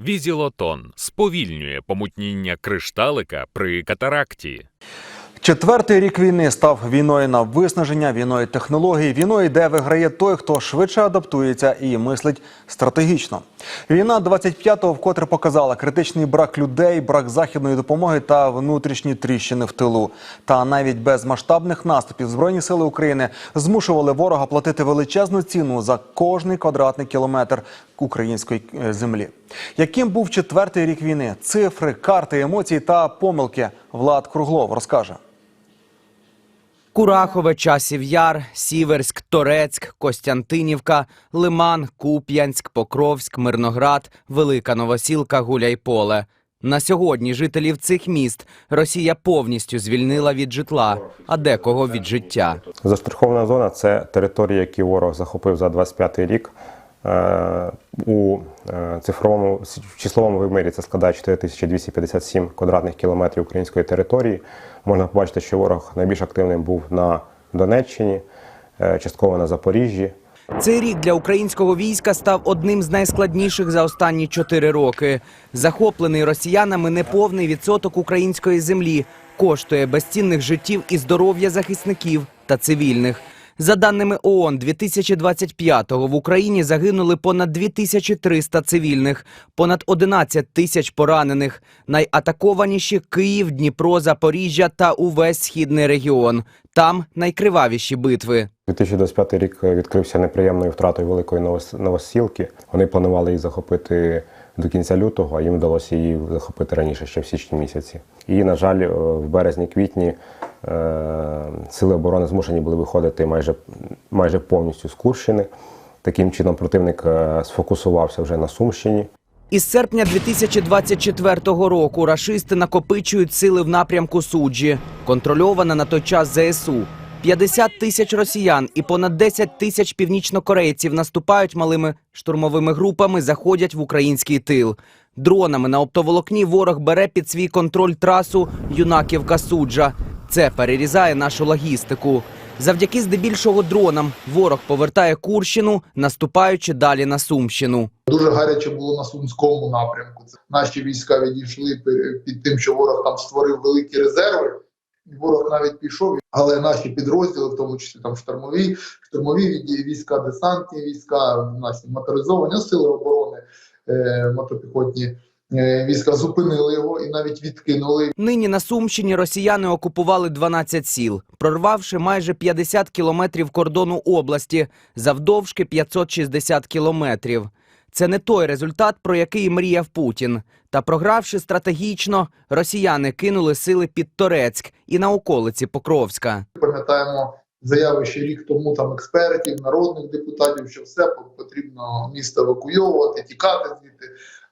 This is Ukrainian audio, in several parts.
Візілотон сповільнює помутніння кришталика при катаракті. Четвертий рік війни став війною на виснаження, війною технологій, війною, де виграє той, хто швидше адаптується і мислить стратегічно. Війна 25-го вкотре показала критичний брак людей, брак західної допомоги та внутрішні тріщини в тилу. Та навіть без масштабних наступів збройні сили України змушували ворога платити величезну ціну за кожний квадратний кілометр української е, землі. Яким був четвертий рік війни? Цифри, карти, емоції та помилки. Влад Круглов розкаже. Курахове, Часів Яр, Сіверськ, Торецьк, Костянтинівка, Лиман, Куп'янськ, Покровськ, Мирноград, Велика Новосілка, Гуляйполе. На сьогодні жителів цих міст Росія повністю звільнила від житла, а декого від життя. Заштрихована зона це території, які ворог захопив за 25 рік. Е, У е, цифровому числовому вимірі це складає 4257 квадратних кілометрів української території. Можна побачити, що ворог найбільш активним був на Донеччині, е, частково на Запоріжжі. Цей рік для українського війська став одним з найскладніших за останні чотири роки. Захоплений росіянами неповний відсоток української землі коштує безцінних життів і здоров'я захисників та цивільних. За даними ООН, 2025-го в Україні загинули понад 2300 цивільних, понад 11 тисяч поранених. Найатакованіші Київ, Дніпро, Запоріжжя та увесь східний регіон. Там найкривавіші битви. 2025 рік відкрився неприємною втратою великої Новос- новосілки. Вони планували її захопити до кінця лютого, а їм вдалося її захопити раніше, ще в січні місяці. І, на жаль, е, в березні-квітні е, сили оборони змушені були виходити майже, майже повністю з Курщини. Таким чином противник е, сфокусувався вже на Сумщині. Із серпня 2024 року рашисти накопичують сили в напрямку суджі, контрольована на той час ЗСУ. 50 тисяч росіян і понад 10 тисяч північнокорейців наступають малими штурмовими групами, заходять в український тил. Дронами на оптоволокні ворог бере під свій контроль трасу Юнаківка Суджа. Це перерізає нашу логістику. Завдяки здебільшого дронам ворог повертає Курщину, наступаючи далі на Сумщину. Дуже гаряче було на Сумському напрямку. Наші війська відійшли під тим, що ворог там створив великі резерви. Ворог навіть пішов, але наші підрозділи, в тому числі там штурмові, штурмові війська, десантні війська, наші моторизовані сили оборони, е, мотопіхотні війська зупинили його і навіть відкинули. Нині на Сумщині росіяни окупували 12 сіл, прорвавши майже 50 кілометрів кордону області, завдовжки 560 кілометрів. Це не той результат, про який мріяв Путін. Та програвши стратегічно, росіяни кинули сили під Торецьк і на околиці Покровська. Пам'ятаємо заяви ще рік тому там експертів, народних депутатів, що все потрібно місто евакуйовувати, тікати звідти.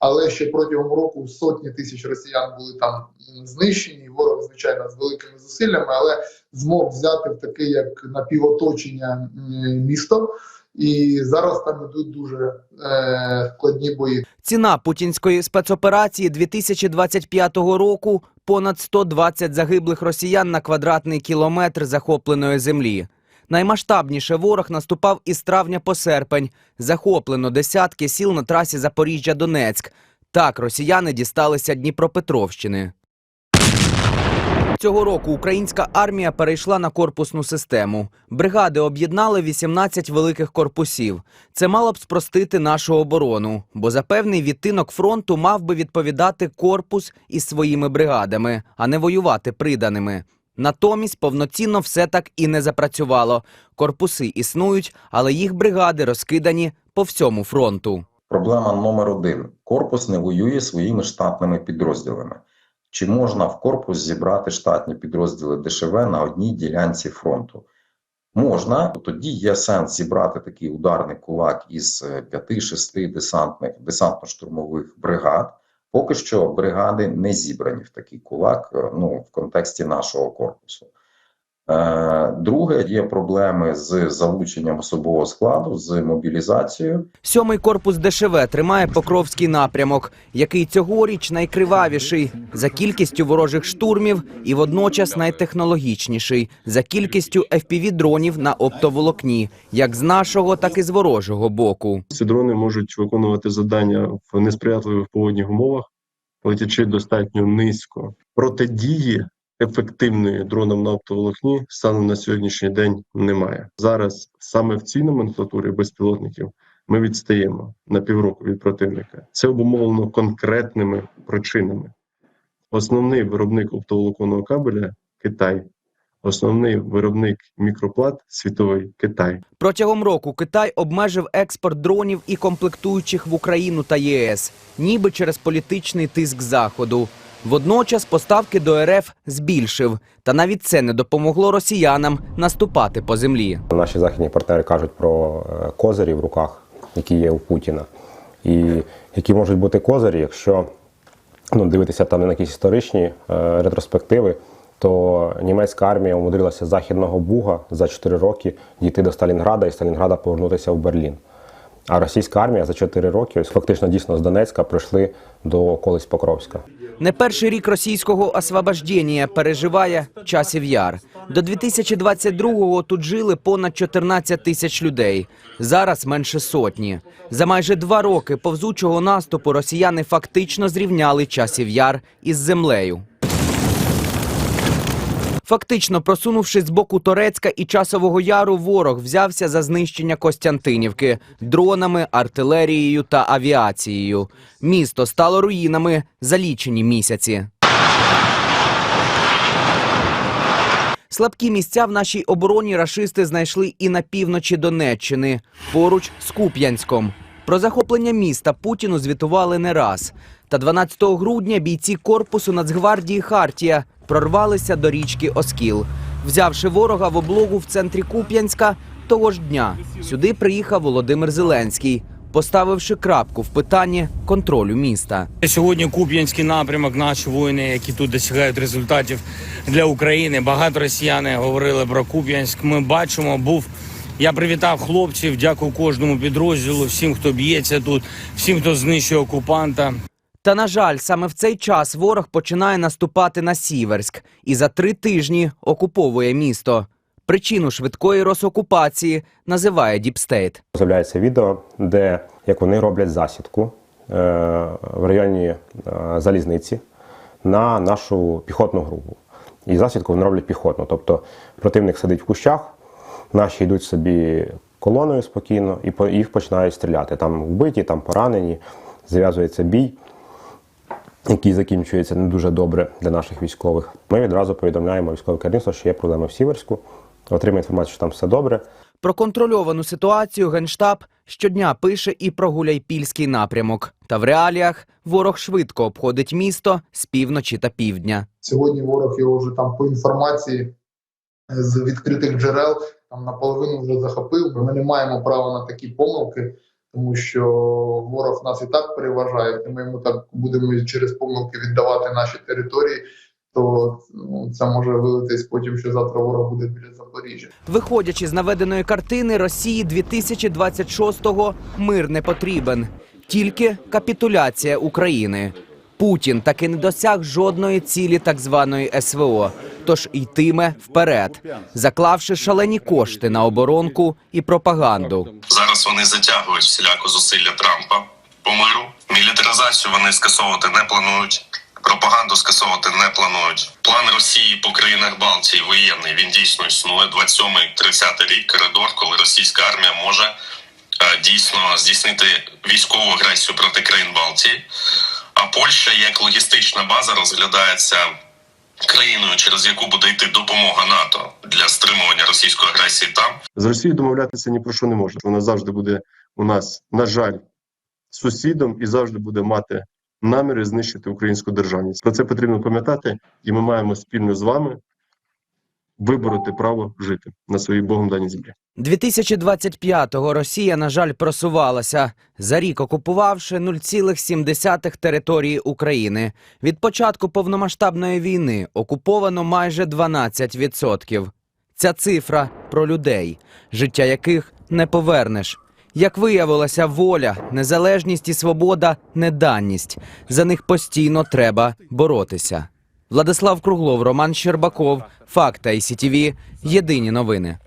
Але ще протягом року сотні тисяч росіян були там знищені. Ворог, звичайно, з великими зусиллями, але змог взяти в таке як напівоточення місто. І зараз там ідуть дуже е, складні бої. Ціна путінської спецоперації 2025 року понад 120 загиблих росіян на квадратний кілометр захопленої землі. Наймасштабніше ворог наступав із травня по серпень. Захоплено десятки сіл на трасі Запоріжжя-Донецьк. Так росіяни дісталися Дніпропетровщини. Цього року українська армія перейшла на корпусну систему. Бригади об'єднали 18 великих корпусів. Це мало б спростити нашу оборону, бо за певний відтинок фронту мав би відповідати корпус із своїми бригадами, а не воювати приданими. Натомість повноцінно все так і не запрацювало. Корпуси існують, але їх бригади розкидані по всьому фронту. Проблема номер один: корпус не воює своїми штатними підрозділами. Чи можна в корпус зібрати штатні підрозділи ДШВ на одній ділянці фронту? Можна, тоді є сенс зібрати такий ударний кулак із 5-6 десантних десантно-штурмових бригад. Поки що бригади не зібрані в такий кулак, е, ну в контексті нашого корпусу. Е, Друге, є проблеми з залученням особового складу, з мобілізацією. Сьомий корпус ДШВ тримає Покровський напрямок, який цьогоріч найкривавіший за кількістю ворожих штурмів і водночас найтехнологічніший за кількістю FPV-дронів на оптоволокні, як з нашого, так і з ворожого боку. Ці дрони можуть виконувати завдання в несприятливих погодних умовах, летячи достатньо низько. Протидії ефективної дроном на оптоволокні станом на сьогоднішній день немає. Зараз саме в цій номенклатурі безпілотників ми відстаємо на півроку від противника. Це обумовлено конкретними причинами. Основний виробник оптоволоконного кабеля Китай, основний виробник мікроплат світовий Китай. Протягом року Китай обмежив експорт дронів і комплектуючих в Україну та ЄС, ніби через політичний тиск заходу. Водночас поставки до РФ збільшив, та навіть це не допомогло росіянам наступати по землі. Наші західні партнери кажуть про е, козирі в руках, які є у Путіна. І які можуть бути козирі, якщо ну, дивитися там на якісь історичні е, ретроспективи, то німецька армія умудрилася з західного Буга за 4 роки дійти до Сталінграда і Сталінграда повернутися в Берлін. А російська армія за 4 роки, ось фактично дійсно з Донецька, прийшли до околиць Покровська. Не перший рік російського освобождення переживає часів яр. До 2022-го тут жили понад 14 тисяч людей. Зараз менше сотні. За майже два роки повзучого наступу росіяни фактично зрівняли часів яр із землею. Фактично, просунувшись з боку Торецька і часового яру, ворог взявся за знищення Костянтинівки дронами, артилерією та авіацією. Місто стало руїнами за лічені місяці. Слабкі місця в нашій обороні рашисти знайшли і на півночі Донеччини, поруч з Куп'янськом. Про захоплення міста Путіну звітували не раз. Та 12 грудня бійці корпусу Нацгвардії Хартія прорвалися до річки Оскіл. Взявши ворога в облогу в центрі Куп'янська, того ж дня сюди приїхав Володимир Зеленський, поставивши крапку в питанні контролю міста. Сьогодні Куп'янський напрямок, наші воїни, які тут досягають результатів для України. Багато росіяни говорили про Куп'янськ. Ми бачимо, був. Я привітав хлопців, дякую кожному підрозділу, всім, хто б'ється тут, всім, хто знищує окупанта. Та на жаль, саме в цей час ворог починає наступати на Сіверськ і за три тижні окуповує місто. Причину швидкої розокупації називає Діпстейт. З'являється відео, де як вони роблять засідку е, в районі е, залізниці на нашу піхотну групу. І засідку вони роблять піхотно. Тобто противник сидить в кущах, наші йдуть собі колоною спокійно і по їх починають стріляти. Там вбиті, там поранені, зав'язується бій, який закінчується не дуже добре для наших військових. Ми відразу повідомляємо військове керівництво, що є проблеми в Сіверську, отримує інформацію, що там все добре. Про контрольовану ситуацію Генштаб щодня пише і про Гуляйпільський напрямок. Та в реаліях ворог швидко обходить місто з півночі та півдня. Сьогодні ворог його вже там по інформації з відкритих джерел там наполовину вже захопив. Ми не маємо права на такі помилки, тому що ворог нас і так переважає. І ми йому так будемо через помилки віддавати наші території. То ну, це може вилитись потім, що завтра ворог буде біля Запоріжжя. Виходячи з наведеної картини, Росії 2026-го мир не потрібен, тільки капітуляція України. Путін таки не досяг жодної цілі так званої СВО, тож йтиме вперед, заклавши шалені кошти на оборонку і пропаганду. Зараз вони затягують всіляко зусилля Трампа по миру. Мілітаризацію вони скасовувати не планують. Пропаганду скасовувати не планують. План Росії по країнах Балтії воєнний. Він дійсно існує 27-30 рік коридор, коли російська армія може е, дійсно здійснити військову агресію проти країн Балтії. Польща як логістична база розглядається країною, через яку буде йти допомога НАТО для стримування російської агресії там. З Росією домовлятися ні про що не можна. Вона завжди буде у нас, на жаль, сусідом і завжди буде мати наміри знищити українську державність. Про це потрібно пам'ятати, і ми маємо спільно з вами вибороти право жити на своїй Богом даній землі. 2025-го Росія, на жаль, просувалася, за рік окупувавши 0,7 території України. Від початку повномасштабної війни окуповано майже 12%. Ця цифра про людей, життя яких не повернеш. Як виявилося, воля, незалежність і свобода не даність. За них постійно треба боротися. Владислав Круглов, Роман Щербаков, Факта і СІТІВІ. Єдині новини.